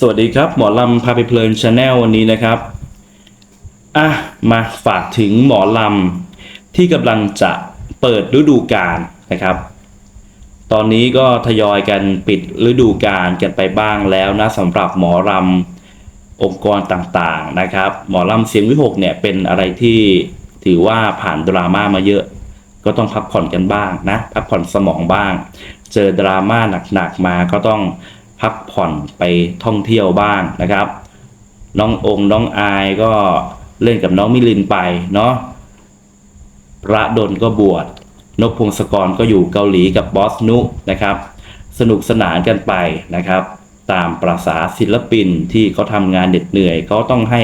สวัสดีครับหมอลำพาไปเพลินชาแนลวันนี้นะครับอะมาฝากถึงหมอลำที่กำลังจะเปิดฤดูกาลนะครับ ตอนนี้ก็ทยอยกันปิดฤดูกาลกันไปบ้างแล้วนะสำหรับหมอลำองค์กรต่างๆนะครับ หมอลำเสียงวิหกเนี่ยเป็นอะไรที่ถือว่าผ่านดราม่ามาเยอะ ก็ต้องพักผ่อนกันบ้างนะพักผ่อนสมองบ้าง เจอดราม่าหนักๆมาก็ต้อง พักผ่อนไปท่องเที่ยวบ้างนะครับ น้ององค์น้องอายก็เล่นกับน้องมิลินไปเนาะพระดลก็บวชนกพงศกรก็อยู่เกาหลีกับบอสนุนะครับ สนุกสนานกันไปนะครับ ตามประษาศิลปินที่เขาทำงานเหน็ดเหนื่อยเขาต้องให้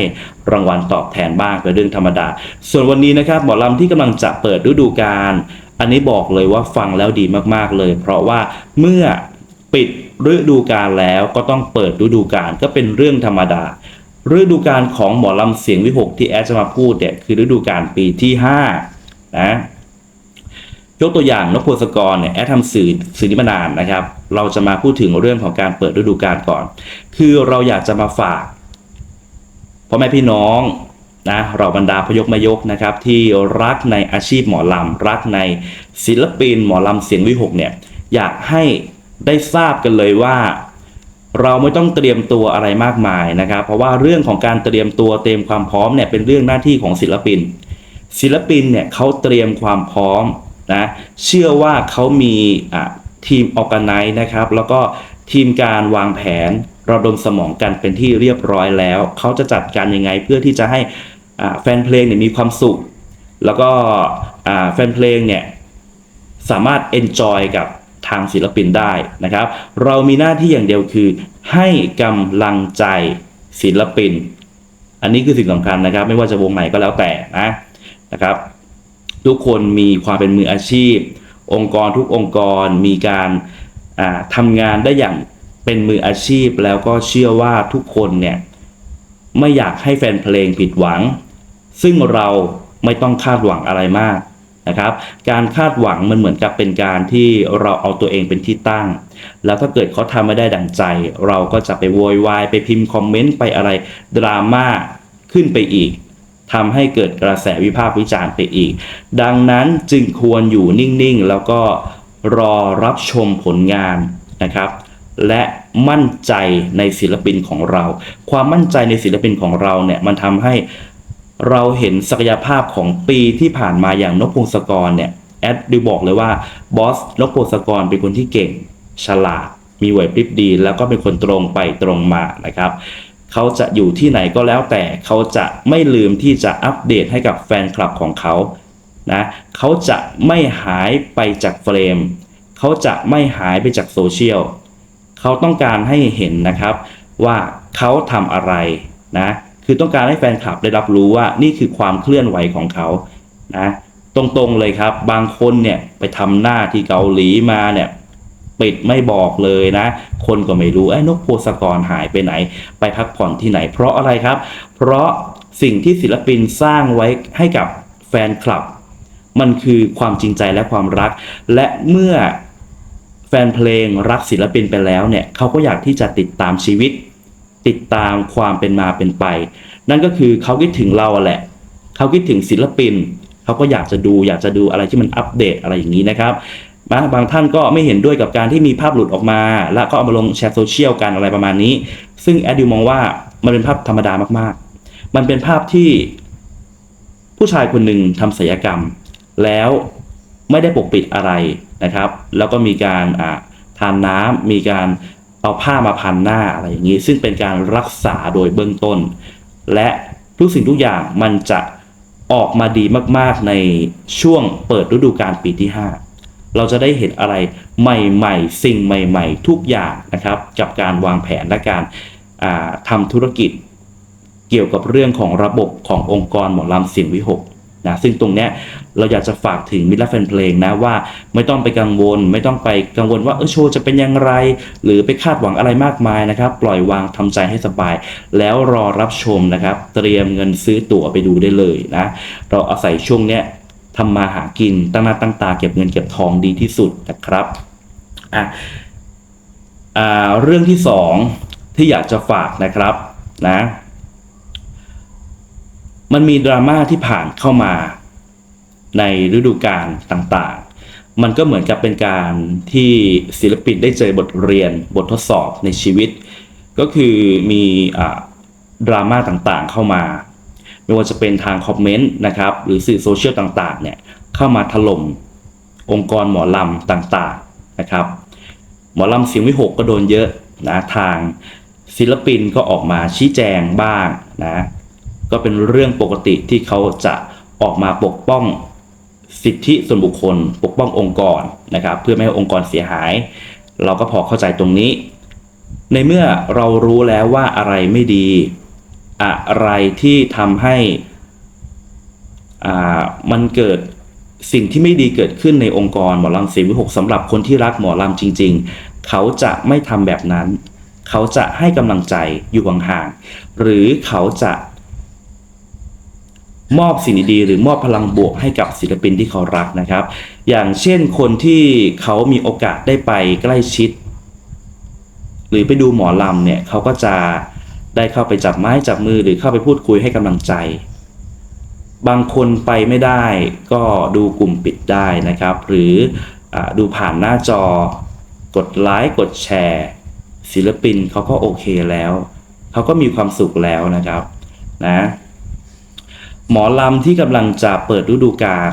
รางวัลตอบแทนบ้างเป็นเรื่องธรรมดา ส่วนวันนี้นะครับหมอลำที่กำลังจะเปิดฤดูกาลอันนี้บอกเลยว่าฟังแล้วดีมากๆเลย เพราะว่าเมื่อปิด ฤดูกาลแล้วก็ต้องเปิดฤดูกาลก็เป็นเรื่องธรรมดา ฤดูกาลของหมอลำเสียงวิหกที่แอดจะมาพูดเนี่ยคือฤดูกาลปีที่5นะยกตัวอย่างนกพงศกรเนี่ยแอดทำสื่อสื่อนี้มานานนะครับ เราจะมาพูดถึงเรื่องของการเปิดฤดูกาลก่อน คือเราอยากจะมาฝากพ่อแม่พี่น้องนะเราบรรดาพยกมายกนะครับที่รักในอาชีพหมอลำรักในศิลปินหมอลำเสียงวิหกเนี่ยอยากให้ ได้ทราบกันเลยว่า เราไม่ต้องเตรียมตัวอะไรมากมายนะครับ เพราะว่าเรื่องของการเตรียมตัวเตรียมความพร้อมเนี่ยเป็นเรื่องหน้าที่ของศิลปิน ศิลปินเนี่ยเขาเตรียมความพร้อมนะเชื่อว่าเขามีอะทีมออกกันไนนะครับ แล้วก็ทีมการวางแผนระดมสมองกันเป็นที่เรียบร้อยแล้ว เขาจะจัดการยังไงเพื่อที่จะให้อะแฟนเพลงเนี่ยมีความสุข แล้วก็อะแฟนเพลงเนี่ยสามารถ enjoy กับ ทางศิลปินได้นะครับ เรามีหน้าที่อย่างเดียวคือ ให้กำลังใจศิลปิน อันนี้คือสิ่งสำคัญนะครับ ไม่ว่าจะวงไหนก็แล้วแต่นะนะครับ ทุกคนมีความเป็นมืออาชีพ องค์กรทุกองค์กรมีการอ่าทำงานได้อย่างเป็นมืออาชีพแล้วก็เชื่อว่าทุกคนเนี่ยไม่อยากให้แฟนเพลงผิดหวัง ซึ่งเราไม่ต้องคาดหวังอะไรมาก นะครับ การคาดหวังมันเหมือนกับเป็นการที่เราเอาตัวเองเป็นที่ตั้ง แล้วถ้าเกิดเขาทำไม่ได้ดั่งใจ เราก็จะไปโวยวายไปพิมพ์คอมเมนต์ไปอะไรดราม่าขึ้นไปอีกทำให้เกิดกระแสวิพากษ์วิจารณ์ไปอีก ดังนั้นจึงควรอยู่นิ่งๆ แล้วก็รอรับชมผลงานนะครับ และมั่นใจในศิลปินของเรา ความมั่นใจในศิลปินของเราเนี่ยมันทำให้ เราเห็นศักยภาพของปีที่ผ่านมาอย่างนกพงศกรเนี่ยแอดดูบอกเลยว่าบอสนกพงศกรเป็นคนที่เก่ง ฉลาด มีไหวพริบดี แล้วก็เป็นคนตรงไปตรงมานะครับเขาจะอยู่ที่ไหนก็แล้วแต่เขาจะไม่ลืมที่จะอัปเดตให้กับแฟนคลับของเขานะเขาจะไม่หายไปจากเฟรมเขาจะไม่หายไปจากโซเชียลเขาต้องการให้เห็นนะครับว่าเขาทำอะไรนะ คือต้องการให้แฟนคลับได้รับรู้ว่านี่คือความเคลื่อนไหวของเขานะตรงๆเลยครับ บางคนเนี่ยไปทำหน้าที่เกาหลีมาเนี่ยปิดไม่บอกเลยนะ คนก็ไม่รู้ไอ้นกโพสกรหายไปไหน ไปพักผ่อนที่ไหน เพราะอะไรครับ เพราะสิ่งที่ศิลปินสร้างไว้ให้กับแฟนคลับ มันคือความจริงใจและความรัก และเมื่อแฟนเพลงรักศิลปินไปแล้วเนี่ยเขาก็อยากที่จะติดตามชีวิต ติดตามความเป็นมาเป็นไป นั่นก็คือเขาคิดถึงเราอะแหละ เขาคิดถึงศิลปิน เขาก็อยากจะดูอยากจะดูอะไรที่มันอัปเดตอะไรอย่างนี้นะครับบางบางท่านก็ไม่เห็นด้วยกับการที่มีภาพหลุดออกมา แล้วก็เอามาลงแชร์โซเชียลกันอะไรประมาณนี้ ซึ่งแอดดิวมองว่ามันเป็นภาพธรรมดามากๆ มันเป็นภาพที่ผู้ชายคนหนึ่งทำศัลยกรรม แล้วไม่ได้ปกปิดอะไรนะครับ แล้วก็มีการอ่าทานน้ำมีการ เอาผ้ามาพันหน้าอะไรอย่างนี้ ซึ่งเป็นการรักษาโดยเบื้องต้น และทุกสิ่งทุกอย่างมันจะออกมาดีมากๆในช่วงเปิดฤดูกาลปีที่ 5 เราจะได้เห็นอะไรใหม่ๆ สิ่งใหม่ๆ ทุกอย่างนะครับ กับการวางแผนและการาทำธุรกิจ เกี่ยวกับเรื่องของระบบขององค์กรหมอลำสียงวิหก นะซึ่งตรงเนี้ยเราอยากจะฝากถึงมิตรแฟนเพลงนะว่าไม่ต้องไปกังวล ไม่ต้องไปกังวลว่าเออโชว์จะเป็นอย่างไร หรือไปคาดหวังอะไรมากมายนะครับ ปล่อยวางทำใจให้สบาย แล้วรอรับชมนะครับ เตรียมเงินซื้อตั๋วไปดูได้เลยนะเราอาศัยช่วงเนี้ยทำมาหากินตั้งหน้าตั้งตาเก็บเงินเก็บทองดีที่สุดนะครับอะอ่าเรื่องที่สองที่อยากจะฝากนะครับนะ มันมีดราม่าที่ผ่านเข้ามาในฤดูกาลต่างๆ มันก็เหมือนกับเป็นการที่ศิลปินได้เจอบทเรียนบททดสอบในชีวิต ก็คือมีอดราม่าต่างๆเข้ามา ไม่ว่าจะเป็นทางคอมเมนต์นะครับหรือสื่อโซเชียลต่างๆเนี่ยเข้ามาถล่มองค์กรหมอลำต่างๆนะครับ หมอลำเสียงวิหกก็โดนเยอะนะทางศิลปินก็ออกมาชี้แจงบ้างนะ ก็เป็นเรื่องปกติที่เขาจะออกมาปกป้องสิทธิส่วนบุคคล ปกป้ององค์กรนะครับ เพื่อไม่ให้องค์กรเสียหาย เราก็พอเข้าใจตรงนี้ ในเมื่อเรารู้แล้วว่าอะไรไม่ดี อะไรที่ทำให้อ่ามันเกิดสิ่งที่ไม่ดีเกิดขึ้นในองค์กรหมอลำสีวิหกสำหรับคนที่รักหมอลำจริง ๆ เขาจะไม่ทำแบบนั้น เขาจะให้กำลังใจอยู่ห่างๆหรือเขาจะ มอบสิ่งดีๆหรือมอบพลังบวกให้กับศิลปินที่เขารักนะครับ อย่างเช่นคนที่เขามีโอกาสได้ไปใกล้ชิด หรือไปดูหมอลำเนี่ยเขาก็จะได้เข้าไปจับไม้จับมือหรือเข้าไปพูดคุยให้กำลังใจ บางคนไปไม่ได้ก็ดูกลุ่มปิดได้นะครับ หรืออดูผ่านหน้าจอกดไลค์กดแชร์ ศิลปินเขาก็โอเคแล้ว เขาก็มีความสุขแล้วนะครับนะ หมอลำที่กำลังจะเปิดฤดูกาล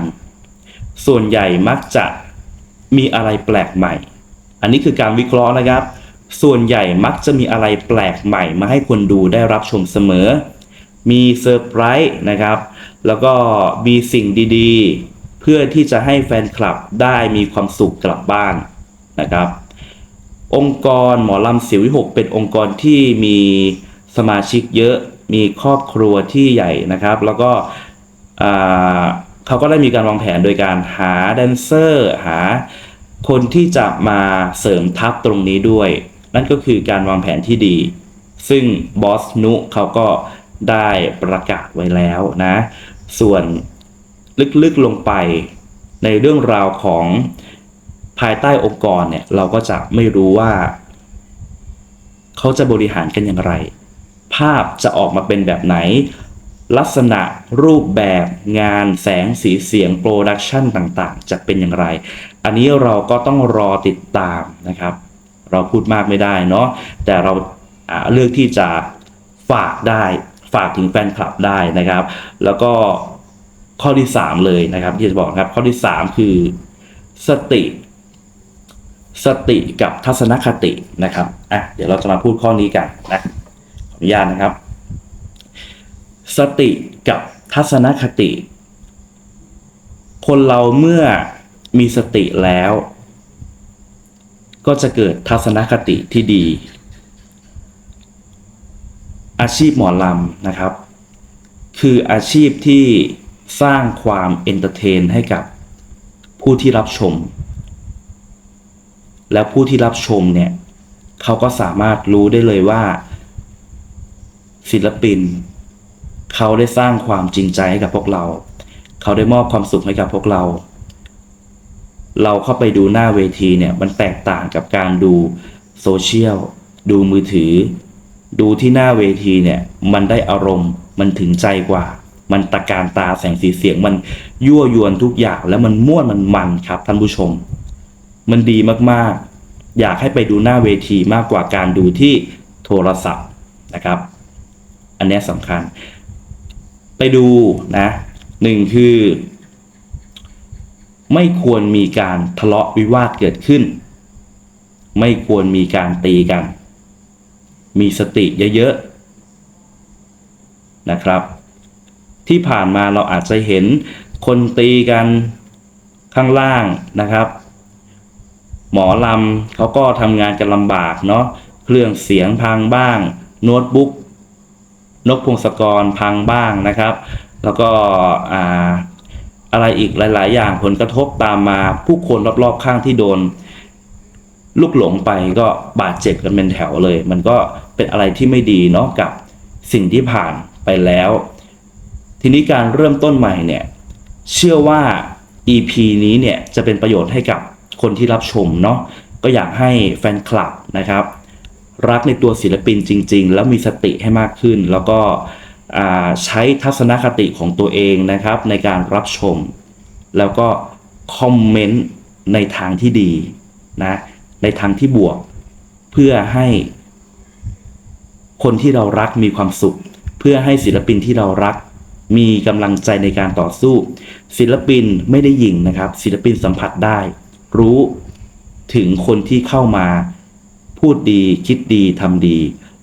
ส่วนใหญ่มักจะมีอะไรแปลกใหม่ อันนี้คือการวิเคราะห์นะครับ ส่วนใหญ่มักจะมีอะไรแปลกใหม่มาให้คนดูได้รับชมเสมอ มีเซอร์ไพรส์นะครับ แล้วก็มีสิ่งดีๆ เพื่อที่จะให้แฟนคลับได้มีความสุขกลับบ้านนะครับ องค์กรหมอลำสียววิหกเป็นองค์กรที่มีสมาชิกเยอะ มีครอบครัวที่ใหญ่นะครับ แล้วก็เขาก็ได้มีการวางแผนโดยการหาแดนเซอร์หาคนที่จะมาเสริมทัพตรงนี้ด้วย นั่นก็คือการวางแผนที่ดี ซึ่งบอสนุเขาก็ได้ประกาศไว้แล้วนะ ส่วนลึกๆลงไปในเรื่องราวของภายใต้องค์กรเนี่ย เราก็จะไม่รู้ว่า เขาจะบริหารกันอย่างไร ภาพจะออกมาเป็นแบบไหน ลักษณะรูปแบบงานแสงสีเสียงโปรดักชันต่างๆ จะเป็นอย่างไร อันนี้เราก็ต้องรอติดตามนะครับ เราพูดมากไม่ได้เนาะแต่เราเลือกที่จะฝากได้ฝากถึงแฟนคลับได้นะครับ แล้วก็ข้อที่ 3 เลยนะครับที่จะบอกครับข้อที่ 3 คือสติ สติกับทัศนคตินะครับอะเดี๋ยวเราจะมาพูดข้อนี้กันนะ อนุญาตนะครับ สติกับทัศนคติ คนเราเมื่อมีสติแล้ว ก็จะเกิดทัศนคติที่ดี อาชีพหมอลำนะครับ คืออาชีพที่สร้างความเอนเตอร์เทนให้กับผู้ที่รับชม แล้วผู้ที่รับชมเนี่ย เขาก็สามารถรู้ได้เลยว่า ศิลปิน เขาได้สร้างความจริงใจให้กับพวกเรา เขาได้มอบความสุขให้กับพวกเรา เราเข้าไปดูหน้าเวทีเนี่ยมันแตกต่างกับการดูโซเชียลดูมือถือ ดูที่หน้าเวทีเนี่ยมันได้อารมณ์มันถึงใจกว่า มันตะการตาแสงสีเสียงมันยั่วยวนทุกอย่างแล้วมันม่วนมันมันครับท่านผู้ชม มันดีมากๆ อยากให้ไปดูหน้าเวทีมากกว่าการดูที่โทรศัพท์นะครับ อันนี้สำคัญ ไปดูนะหนึ่งคือ ไม่ควรมีการทะเลาะวิวาทเกิดขึ้น ไม่ควรมีการตีกัน มีสติเยอะๆนะครับ ที่ผ่านมาเราอาจจะเห็นคนตีกันข้างล่างนะครับ หมอลำเขาก็ทำงานกันลำบากเนาะเครื่องเสียงพังบ้างโน้ตบุ๊ก นกพงศกรพังบ้างนะครับ แล้วก็อ่าอะไรอีกหลาย ๆ อย่างผลกระทบตามมาผู้คนรอบ ๆ ข้างที่โดน ลูกหลงไปก็บาดเจ็บกันเป็นแถวเลย มันก็เป็นอะไรที่ไม่ดีเนาะกับสิ่งที่ผ่านไปแล้ว ทีนี้การเริ่มต้นใหม่เนี่ย เชื่อว่า EP นี้เนี่ยจะเป็นประโยชน์ให้กับคนที่รับชมเนาะก็อยากให้แฟนคลับนะครับ รักในตัวศิลปินจริง ๆ แล้วมีสติให้มากขึ้น แล้วก็ใช้ทัศนคติของตัวเองนะครับ ในการรับชม แล้วก็คอมเมนต์ในทางที่ดีนะในทางที่บวก เพื่อให้ คนที่เรารักมีความสุข เพื่อให้ศิลปินที่เรารัก มีกำลังใจในการต่อสู้ ศิลปินไม่ได้ยิงนะครับ ศิลปินสัมผัสได้ รู้ถึงคนที่เข้ามา พูดดี คิดดีทำดี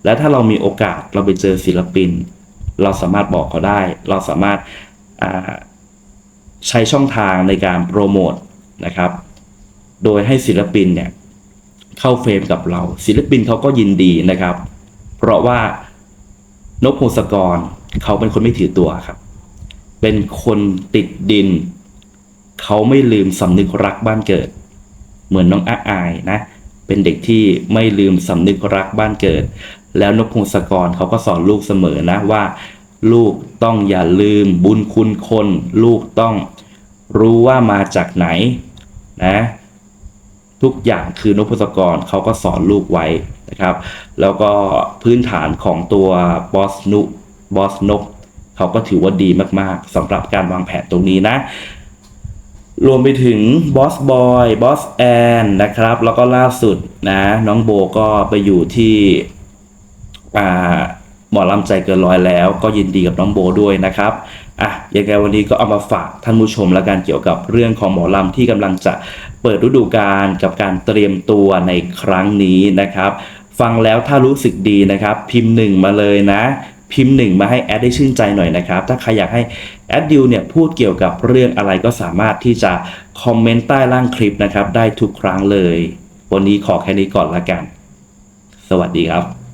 และถ้าเรามีโอกาสเราไปเจอศิลปิน เราสามารถบอกเขาได้ เราสามารถาใช้ช่องทางในการโปรโมทนะครับ โดยให้ศิลปินเนี่ยเข้าเฟรมกับเรา ศิลปินเขาก็ยินดีนะครับ เพราะว่านกพงศกรเขาเป็นคนไม่ถือตัวครับ เป็นคนติดดิน เขาไม่ลืมสำนึกรักบ้านเกิด เหมือนน้องอาอายนะ เป็นเด็กที่ไม่ลืมสำนึกรักบ้านเกิด แล้วนกพงศกรเขาก็สอนลูกเสมอนะว่า ลูกต้องอย่าลืมบุญคุณคน ลูกต้องรู้ว่ามาจากไหนนะทุกอย่างคือนพศกรเขาก็สอนลูกไว้นะครับ แล้วก็พื้นฐานของตัวบอสนุบอสนกเขาก็ถือว่าดีมากๆสำหรับการวางแผนตรงนี้นะ รวมไปถึงบอสบอยบอสแอนนะครับ แล้วก็ล่าสุดนะน้องโบก็ไปอยู่ที่อ่าหมอลำใจเกินร้อยแล้ว ก็ยินดีกับน้องโบด้วยนะครับอะยังไงวันนี้ก็เอามาฝากท่านผู้ชมและการเกี่ยวกับเรื่องของหมอลำที่กำลังจะเปิดฤดูกาลกับการเตรียมตัวในครั้งนี้นะครับ ฟังแล้วถ้ารู้สึกดีนะครับ พิมพ์หนึ่งมาเลยนะ พิมพ์หนึ่งมาให้แอดได้ชื่นใจหน่อยนะครับ ถ้าใครอยากให้แอดดิวเนี่ยพูดเกี่ยวกับเรื่องอะไรก็สามารถที่จะคอมเมนต์ใต้ล่างคลิปนะครับ ได้ทุกครั้งเลย วันนี้ขอแค่นี้ก่อนละกัน สวัสดีครับ